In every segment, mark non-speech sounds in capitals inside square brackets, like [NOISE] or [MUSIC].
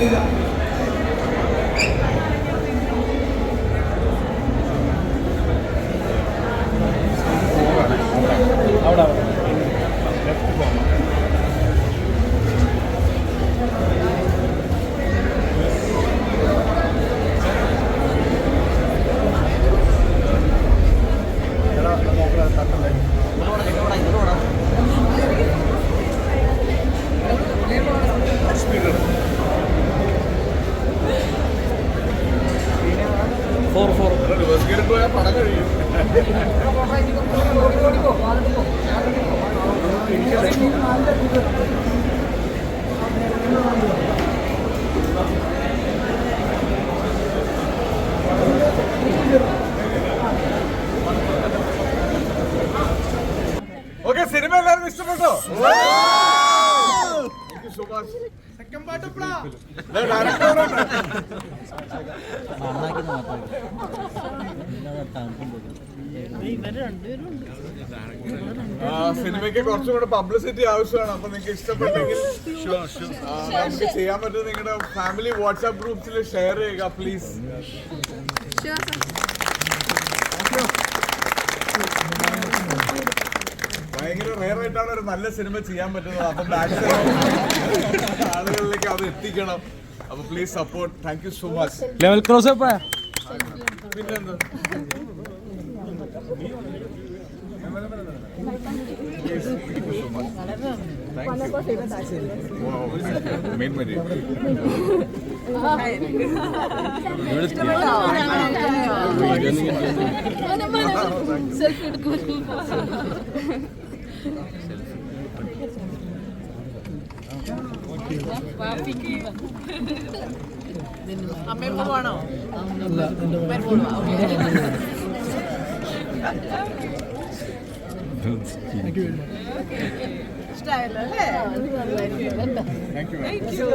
അവിടെ four four okay cinema എല്ലാവരും ഇഷ്ടപ്പെട്ടോ? സെക്കൻഡ് സിനിമയ്ക്ക് കുറച്ചും കൂടെ പബ്ലിസിറ്റി ആവശ്യമാണ്. അപ്പൊ നിങ്ങൾക്ക് ഇഷ്ടപ്പെട്ടെങ്കിൽ നമുക്ക് ചെയ്യാൻ പറ്റും നിങ്ങളുടെ ഫാമിലി വാട്സാപ്പ് ഗ്രൂപ്പ്സിൽ ഷെയർ ചെയ്യുക പ്ലീസ് ഭയങ്കര റെയർ ആയിട്ടാണ് ഒരു നല്ല സിനിമ ചെയ്യാൻ പറ്റുന്നത്. അപ്പം മാക്സിമം [LAUGHS] ആളുകളിലേക്ക് അത് എത്തിക്കണം. അപ്പൊ please support thank you so much level cross പിന്നെന്താ? മെയിൻ മതി സെൽഫി എടുക്കും അമ്മയപ്പോ പോണോ ഇഷ്ടായല്ലോ അല്ലേ താങ്ക് യു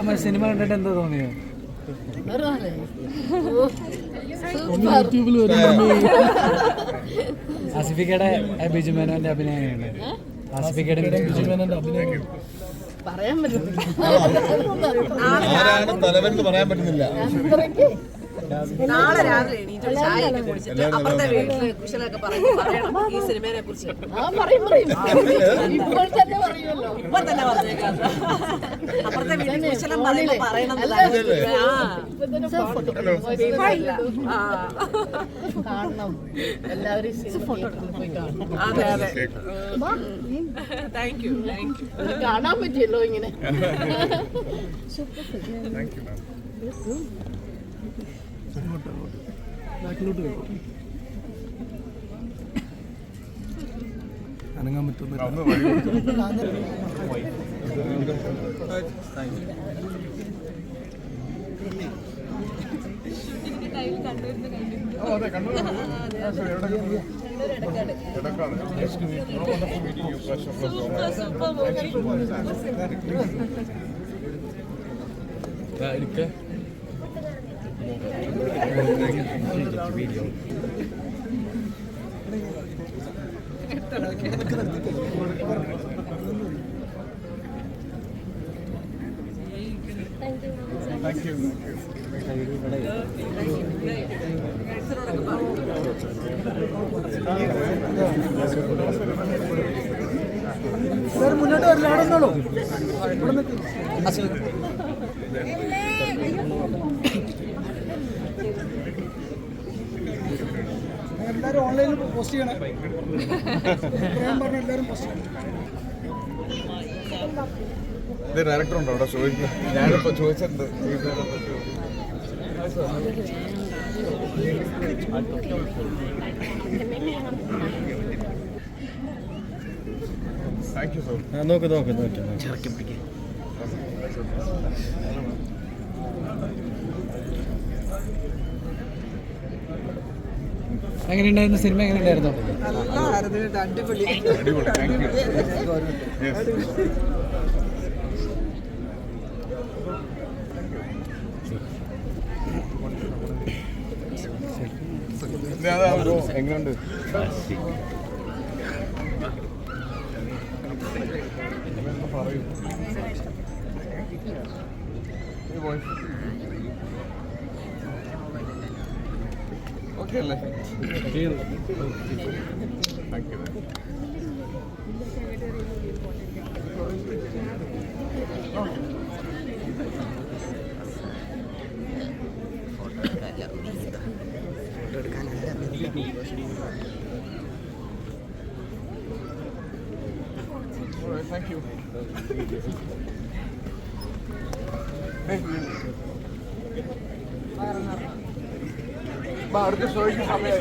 അമ്മ സിനിമ കണ്ടിട്ട് എന്താ തോന്നിയോ? ആസിഫിക്കയുടെ ബിജു മേനോന്റെ അഭിനയം എങ്ങനെയുണ്ട് ആസിഫിക്കയുടെ ബിജു മേനോന്റെ അഭിനയം പറയാൻ പറ്റുന്നില്ല ആരാണ് തലവൻ പറയാൻ പറ്റുന്നില്ല. നാളെ രാവിലെ എണീറ്റ് ചായയൊക്കെ കുടിച്ചിട്ട് അപ്പുറത്തെ വീട്ടിലെ കുശലൊക്കെ പറയും പറയണം ഈ സിനിമയെ കുറിച്ച്. ഇപ്പൊ തന്നെ പറഞ്ഞേക്കാം. അപ്പുറത്തെ വീട്ടിൽ കുശലം പറയുമ്പോ പറയണം എന്നതാണ്. ആ. ഇപ്പൊ തന്നെ ഫോട്ടോ ഇല്ല. ആ. കാണണം. എല്ലാവരും സിനിമ തിയേറ്ററിൽ പോയി കാണണം. അതെ അതെ. താങ്ക് യു താങ്ക് യു കാണാൻ പറ്റിയല്ലോ ഇങ്ങനെ. താങ്ക് യു മാം അനങ്ങാൻ അങ്ങോട്ട്. ബാക്കിലോട്ട് വഴി കൊടുത്തു. ഓ, അതെ, കണ്ണൂർ pleasure. Thank you. മുന്നോട്ട് വരില്ല അവിടെ നിന്നോളൂ എല്ലാവരും ഓൺലൈനിൽ പോസ്റ്റ് ചെയ്യണേ. ഞാൻ പറഞ്ഞ എല്ലാവരും പോസ്റ്റ് ചെയ്യണം. ഡയറക്ടർ ഉണ്ടോ അവിടെ ചോദിക്കുന്നത് ഞാനിപ്പോ ചോദിച്ചിട്ടുണ്ട്. ഇതിനെ പറ്റി. Thank you, sir. നോക്ക് നോക്ക് നോക്ക് എങ്ങനെയുണ്ടായിരുന്നു സിനിമ എങ്ങനെയുണ്ടായിരുന്നു അടിപൊളി. അടിപൊളി താങ്ക് യു ഓക്കെ അല്ലേ താങ്ക് യു താങ്ക് യു അടുത്ത ഷോയ്ക്ക് സമയം